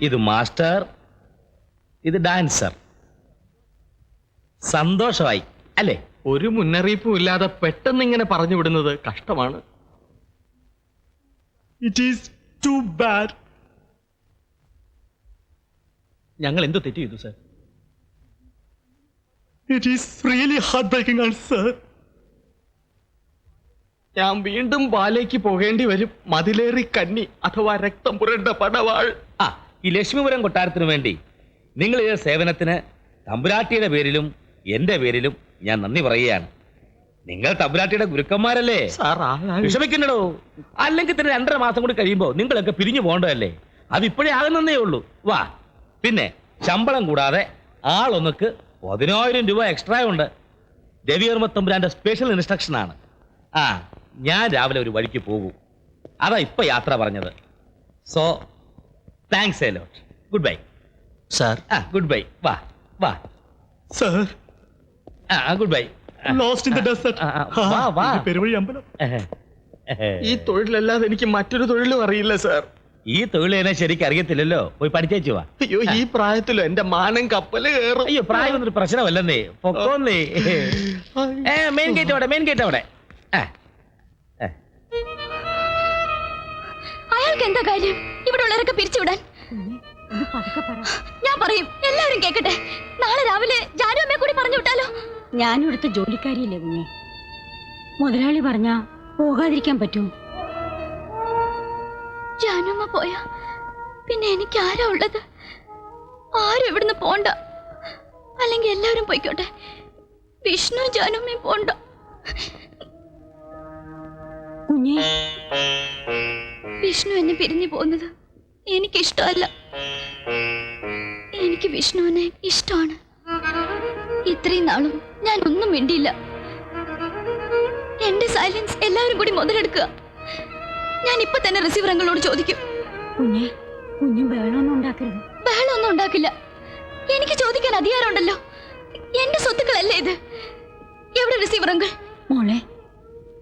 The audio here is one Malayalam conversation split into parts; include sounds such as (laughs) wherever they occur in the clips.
ഇത് മാസ്റ്റർ ഇത് ഡാൻസർ. സന്തോഷമായി അല്ലേ? ഒരു മുന്നറിയിപ്പും ഇല്ലാതെ പെട്ടെന്ന് ഇങ്ങനെ പറഞ്ഞു വിടുന്നത് കഷ്ടമാണ്. ഇറ്റ് ഈസ് ടു ബാഡ് ഞങ്ങൾ എന്ത് തെറ്റ് ചെയ്തു sir it is really heart breaking ആണ് സർ ഞാൻ വീണ്ടും ബാലേക്ക് പോകേണ്ടി വരും. മതിലേറി കന്നി അഥവാ രക്തം പുരണ്ട പടവാൾ. ഈ ലക്ഷ്മിപുരം കൊട്ടാരത്തിനു വേണ്ടി. നിങ്ങൾ ചെയ്ത സേവനത്തിന് തമ്പുരാട്ടിയുടെ പേരിലും എന്റെ പേരിലും ഞാൻ നന്ദി പറയുകയാണ്. നിങ്ങൾ തമ്പുരാട്ടിയുടെ ഗുരുക്കന്മാരല്ലേ? വിഷമിക്കണ്ടോ അല്ലെങ്കിൽ തന്നെ രണ്ടര മാസം കൂടി കഴിയുമ്പോൾ നിങ്ങളൊക്കെ പിരിഞ്ഞു പോകണ്ടതല്ലേ? അത് ഇപ്പോഴേ ആകുന്നേ ഉള്ളൂ. വാ. പിന്നെ ശമ്പളം കൂടാതെ ആളൊന്നുക്ക് പതിനായിരം രൂപ എക്സ്ട്രാ ഉണ്ട്. രവിവർമ്മ തമ്പുരാന്റെ സ്പെഷ്യൽ ഇൻസ്ട്രക്ഷൻ ആണ്. ആ ഞാൻ രാവിലെ ഒരു വഴിക്ക് പോകൂ. അതാ ഇപ്പൊ യാത്ര പറഞ്ഞത്. So thanks a lot good bye sir ആ ഗുഡ് ബൈ വാ വാ സാർ ആ good bye lost in the desert വാ, വാ. പെരുവഴി അമ്പലം. (laughs) ഈ തൊഴിലല്ലാതെ എനിക്ക് മറ്റൊരു തൊഴിലും അറിയില്ല സാർ ഈ തൊഴിൽ എന്നെ ശരിക്കും അറിയത്തില്ലല്ലോ. പോയി പഠിച്ചേച്ചു വാ. അയ്യോ ഈ പ്രായത്തിലോ എന്റെ മാനം കപ്പൽ കയറും. അയ്യോ പ്രായം ഒന്നും ഒരു പ്രശ്നമല്ലെന്നേ. പൊക്കോന്നേ. ഏ മെയിൻ ഗേറ്റ് അവിടെ മെയിൻ ഗേറ്റ് അവിടെ. ആ, ആ. അയാൾക്ക് എന്താ കാര്യം? ഇവിടെ ഉള്ളവരൊക്കെ പിരിച്ചുവിടാൻ. ഞാൻ പറയും എല്ലാവരും കേക്കട്ടെ. നാളെ രാവിലെ ജാനുമ്മയെ കൂടി പറഞ്ഞു വിട്ടാലോ? ഞാനും ഇവിടുത്തെ ജോലിക്കാരിയല്ലേ കുഞ്ഞെ. മുതലാളി പറഞ്ഞ പോകാതിരിക്കാൻ പറ്റൂ. ജാനുമ്മ പോയാ? പിന്നെ എനിക്ക് ആരാ ഉള്ളത്? ആരും ഇവിടുന്ന് പോണ്ട. അല്ലെങ്കിൽ എല്ലാവരും പോയിക്കോട്ടെ. വിഷ്ണു ജാനുമ്മയും പോണ്ട. കുഞ്ഞെ. വിഷ്ണു എന്നെ പിരിഞ്ഞു പോകുന്നത് എനിക്കിഷ്ടമല്ല. എനിക്ക് വിഷ്ണുവിനെ ഇഷ്ടമാണ്. ഇത്രയും നാളും ഞാൻ ഒന്നും മിണ്ടിയില്ല. എന്റെ സൈലൻസ് എല്ലാവരും കൂടി മുതലെടുക്കുക. ഞാൻ ഇപ്പൊ തന്നെ റിസീവർ അങ്ങളോട് ചോദിക്കും. കുഞ്ഞെ കുഞ്ഞു ബഹളമൊന്നും ഉണ്ടാക്കരുത്. ബഹളമൊന്നും ഉണ്ടാക്കില്ല. എനിക്ക് ചോദിക്കാൻ അധികാരമുണ്ടല്ലോ. എന്റെ സ്വത്തുക്കളല്ലേ ഇത്? എവിടെ റിസീവർ അങ്കിൾ മോളെ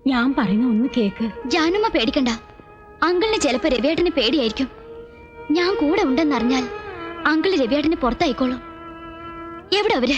ഞാൻ പറയുന്ന ഒന്ന് കേക്ക്. ജാനുമ്മ പേടിക്കണ്ട. അങ്കിളിന് ചിലപ്പോ രവിയേട്ടന് പേടിയായിരിക്കും. ഞാൻ കൂടെ ഉണ്ടെന്നറിഞ്ഞാൽ അങ്കിൾ രവിയാടിന് പുറത്തായിക്കോളും. എവിടെ അവർ?